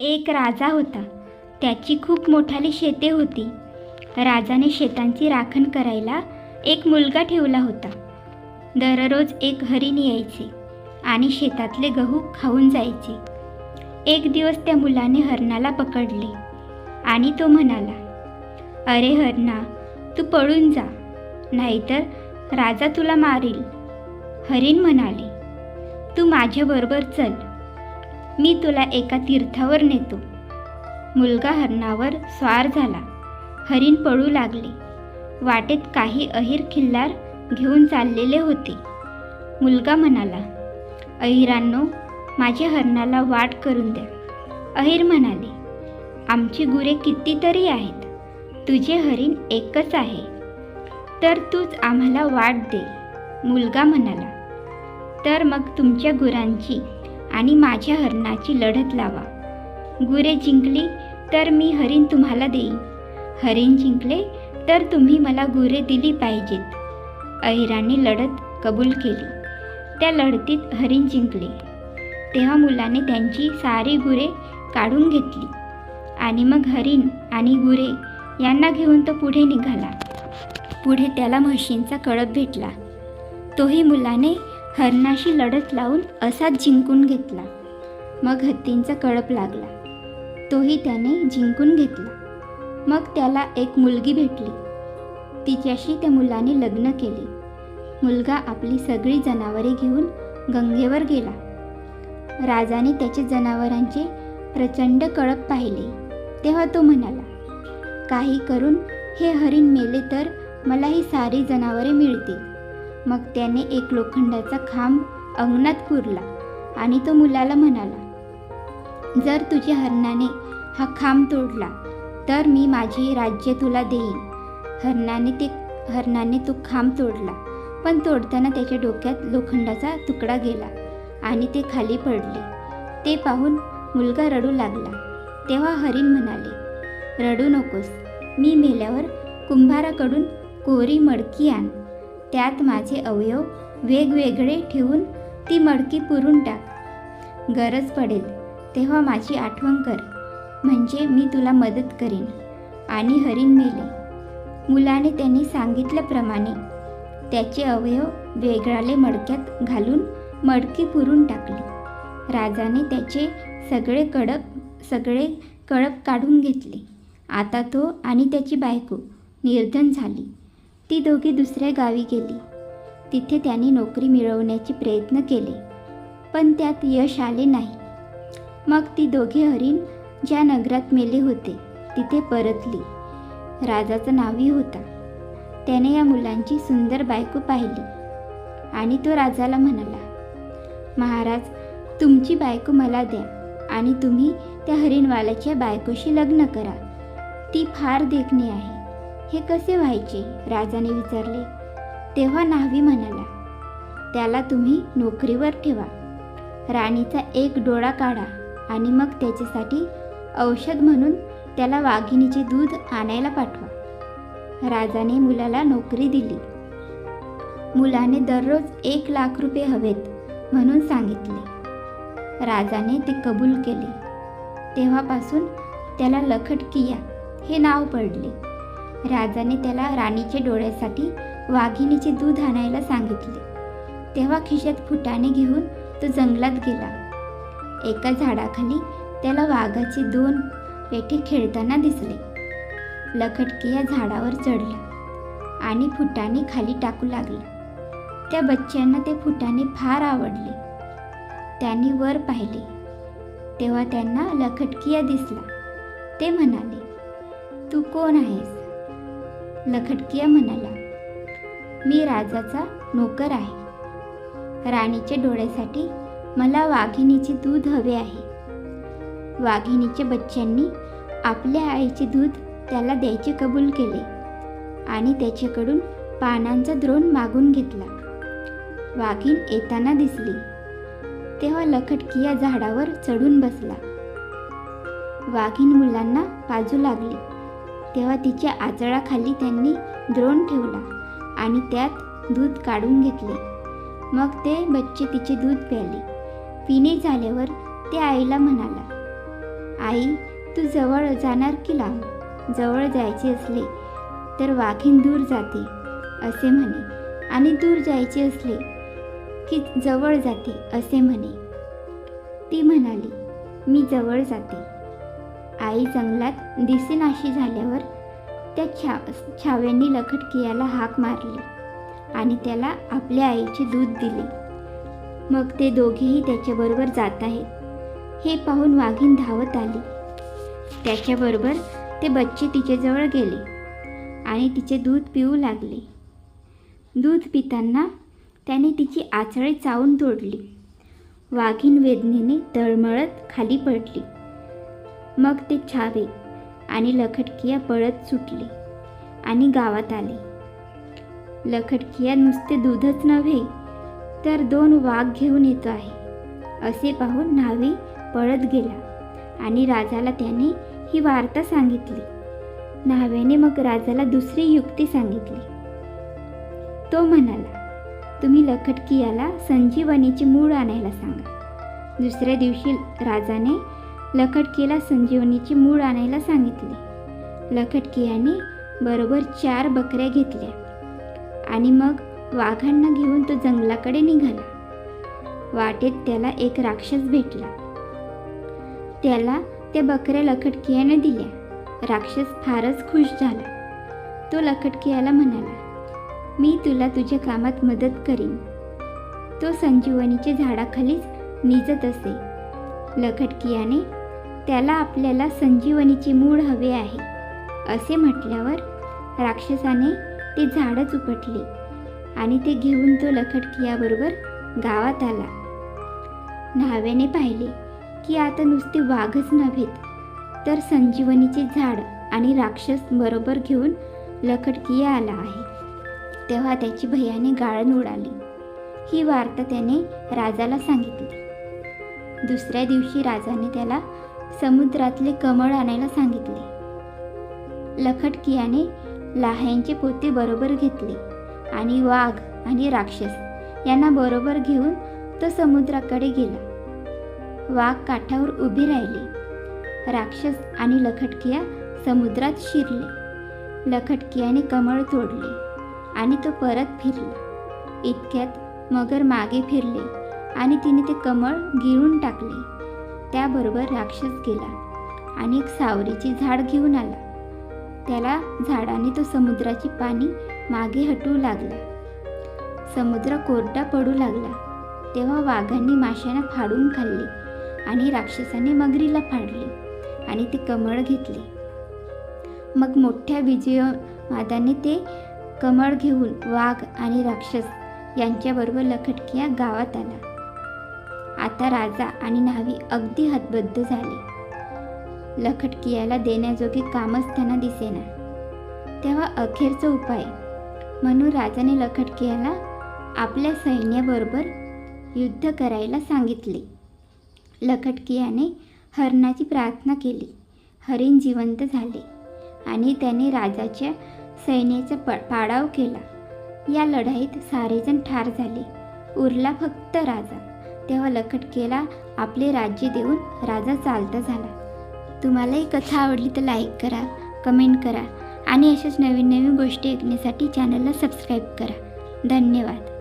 एक राजा होता. त्याची खूप मोठाली शेते होती. राजाने शेतांची राखण करायला एक मुलगा ठेवला होता. दररोज एक हरिण यायचे आणि शेतातले गहू खाऊन जायचे. एक दिवस त्या मुलाने हरणाला पकडले आणि तो म्हणाला अरे हरणा तू पळून जा नाहीतर राजा तुला मारील. हरिण म्हणाले तू माझ्याबरोबर चल मी तुला एका तीर्थावर नेतो. मुलगा हरणावर स्वार झाला. हरिण पळू लागले. वाटेत काही अहिर खिल्लार घेऊन चाललेले होते. मुलगा म्हणाला अहिरांनो माझ्या हरणाला वाट करून द्या. अहिर म्हणाले आमची गुरे कितीतरी आहेत. तुझे हरिण एकच आहे. तर तूच आम्हाला वाट दे. मुलगा म्हणाला तर मग तुमच्या गुरांची आणि माझ्या हरणाची लढत लावा. गुरे जिंकली तर मी हरिण तुम्हाला देईन. हरिण जिंकले तर तुम्ही मला गुरे दिली पाहिजेत. अहिराने लढत कबूल केली. त्या लढतीत हरिण जिंकले. तेव्हा मुलाने त्यांची सारी गुरे काढून घेतली. आणि मग हरिण आणि गुरे यांना घेऊन तो पुढे निघाला. पुढे त्याला म्हशींचा कळप भेटला. तोही मुलाने हरणाशी लढत लावून असाच जिंकून घेतला. मग हत्तींचा कळप लागला. तोही त्याने जिंकून घेतला. मग त्याला एक मुलगी भेटली. तिच्याशी त्या मुलाने लग्न केले. मुलगा आपली सगळी जनावरे घेऊन गंगेवर गेला. राजाने त्याचे जनावरांचे प्रचंड कळप पाहिले. तेव्हा तो म्हणाला काही करून हे हरिण मेले तर मला ही सारी जनावरे मिळतील. मग त्याने एक लोखंडाचा खांब अंगणात पुरला आणि तो मुलाला म्हणाला जर तुझ्या हरणाने हा खांब तोडला तर मी माझे राज्य तुला देईन. हरणाने ते हरणाने तो खांब तोडला पण तोडताना त्याच्या डोक्यात लोखंडाचा तुकडा गेला आणि ते खाली पडले. ते पाहून मुलगा रडू लागला. तेव्हा हरिण म्हणाले रडू नकोस मी मेल्यावर कुंभाराकडून कोरी मडकी आण. त्यात माझे अवयव वेगवेगळे ठेवून ती मडकी पुरून टाक. गरज पडेल तेव्हा माझी आठवण कर म्हणजे मी तुला मदत करीन. आणि हरिण मेले. मुलाने त्यांनी सांगितल्याप्रमाणे त्याचे अवयव वेगळाले मडक्यात घालून मडकी पुरून टाकली. राजाने त्याचे सगळे कडक सगळे कळप काढून घेतले. आता तो आणि त्याची बायको निर्धन झाली. ती दोघी दुसऱ्या गावी गेली. तिथे त्यांनी नोकरी मिळवण्याचे प्रयत्न केले पण त्यात यश आले नाही. मग ती दोघे हरिण ज्या नगरात मेले होते तिथे परतली. राजाचं नावही होता. त्याने या मुलांची सुंदर बायको पाहिली आणि तो राजाला म्हणाला महाराज तुमची बायको मला द्या आणि तुम्ही त्या हरिणवाल्याच्या बायकोशी लग्न करा. ती फार देखणी आहे. हे कसे व्हायचे? राजाने विचारले. तेव्हा न्हावी म्हणाला त्याला तुम्ही नोकरीवर ठेवा. राणीचा एक डोळा काढा आणि मग त्याच्यासाठी औषध म्हणून त्याला वाघिणीचे दूध आणायला पाठवा. राजाने मुलाला नोकरी दिली. मुलाने दररोज एक लाख रुपये हवेत म्हणून सांगितले. राजाने ते कबूल केले. तेव्हापासून त्याला लखट किया हे नाव पडले. राजाने त्याला राणीच्या डोळ्यासाठी वाघिणीचे दूध आणायला सांगितले. तेव्हा खिशात फुटाने घेऊन तो जंगलात गेला. एका झाडाखाली त्याला वाघाचे दोन पेठे खेळताना दिसले. लखटकिया झाडावर चढला आणि फुटाने खाली टाकू लागला. त्या बच्च्यांना ते फुटाने फार आवडले. त्यांनी वर पाहिले. तेव्हा त्यांना लखटकिया दिसला. ते म्हणाले तू कोण आहेस? नखटकिया म्हणाला मी राजाचा नोकर आहे. राणीच्या डोळ्यासाठी मला वाघिणीचे दूध हवे आहे. वाघिणीच्या बच्च्यांनी आपल्या आईचे दूध त्याला द्यायचे कबूल केले आणि त्याच्याकडून पानांचा द्रोण मागून घेतला. वाघीण येताना दिसली. तेव्हा लखटकिया झाडावर चढून बसला. वाघीण मुलांना पाजू लागली. तेव्हा तिच्या आचळाखाली त्यांनी द्रोण ठेवला आणि त्यात दूध काढून घेतले. मग ते बच्चे तिचे दूध प्याले. पिणे झाल्यावर ते आईला म्हणाला आई तू जवळ जाणार की लांब? जवळ जायचे असले तर वाघीण दूर जाते असे म्हणे. आणि दूर जायचे असले की जवळ जाते असे म्हणे. ती म्हणाली मी जवळ जाते. आई जंगलात दिसेनाशी झाल्यावर त्या छा छाव्यांनी लखटकियाला हाक मारली आणि त्याला आपल्या आईचे दूध दिले. मग ते दोघेही त्याच्याबरोबर जात आहेत. हे पाहून वाघीण धावत आली. त्याच्याबरोबर ते बच्चे तिच्याजवळ गेले आणि तिचे दूध पिऊ लागले. दूध पिताना त्याने तिची आचळे चावून तोडली. वाघीण वेदनेने तळमळत खाली पडली. मग ते छावे आणि लखटकिया पळत सुटले आणि गावात आले. लखटकिया नुसते दूधच नव्हे तर दोन वाघ घेऊन येतो आहे. असे पाहून न्हावी पळत गेला आणि राजाला त्याने ही वार्ता सांगितली. न्हाव्याने मग राजाला दुसरी युक्ती सांगितली. तो म्हणाला तुम्ही लखटकियाला संजीवनीचे मूळ आणायला सांगा. दुसऱ्या दिवशी राजाने लखटकीला संजीवनीचे मूळ आणायला सांगितले. लखटकियाने बरोबर चार बकऱ्या घेतल्या. आणि मग वाघांना घेऊन तो जंगलाकडे निघाला. वाटेत त्याला एक राक्षस भेटला. त्याला त्या बकऱ्या लखटकियाने दिल्या. राक्षस फारच खुश झाला. तो लखटकियाला म्हणाला मी तुला तुझ्या कामात मदत करीन. तो संजीवनीच्या झाडाखालीच निजत असे. लखटकियाने त्याला आपल्याला संजीवनीचे मूळ हवे आहे असे म्हटल्यावर राक्षसाने ते झाडच उपटले आणि ते घेऊन तो लखटकियाबरोबर गावात आला. न्हाव्याने पाहिले की आता नुसते वाघच नव्हेत तर संजीवनीचे झाड आणि राक्षस बरोबर घेऊन लखटकिया आला आहे. तेव्हा त्याची भयाने गाळण उडाली. ही वार्ता त्याने राजाला सांगितली. दुसऱ्या दिवशी राजाने त्याला समुद्रातले कमळ आणायला सांगितले. लखटकियाने लाह्यांचे पोते बरोबर घेतले आणि वाघ आणि राक्षस यांना बरोबर घेऊन तो समुद्राकडे गेला. वाघ काठावर उभी राहिले. राक्षस आणि लखटकिया समुद्रात शिरले. लखटकियाने कमळ तोडले आणि तो परत फिरला. इतक्यात मगर मागे फिरले आणि तिने ते कमळ गिळून टाकले. त्याबरोबर राक्षस गेला आणि एक सावरीची झाड घेऊन आला. त्याला झाडाने तो समुद्राची पाणी मागे हटवू लागला. समुद्र कोरडा पडू लागला. तेव्हा वाघांनी माशांना फाडून खाल्ले आणि राक्षसाने मगरीला फाडले आणि ते कमळ घेतले. मग मोठ्या विजयमादाने ते कमळ घेऊन वाघ आणि राक्षस यांच्याबरोबर लखटकिया गावात आला. आता राजा आणि न्हावी अगदी हतबद्ध झाले. लखटकियाला देण्याजोगे कामच त्यांना दिसेना. तेव्हा अखेरचा उपाय. म्हणून राजाने लखटकियाला आपल्या सैन्याबरोबर युद्ध करायला सांगितले. लखटकियाने हरणाची प्रार्थना केली. हरिण जिवंत झाले आणि त्याने राजाच्या सैन्याचा प पाडाव केला. या लढाईत सारेजण ठार झाले. उरला फक्त राजा. तेव्हा लखटकेला आपले राज्य देऊन राजा चालता झाला. तुम्हाला ही कथा आवडली तर लाईक करा कमेंट करा आणि अशाच नवीन नवीन गोष्टी ऐकण्यासाठी चॅनलला सबस्क्राईब करा. धन्यवाद.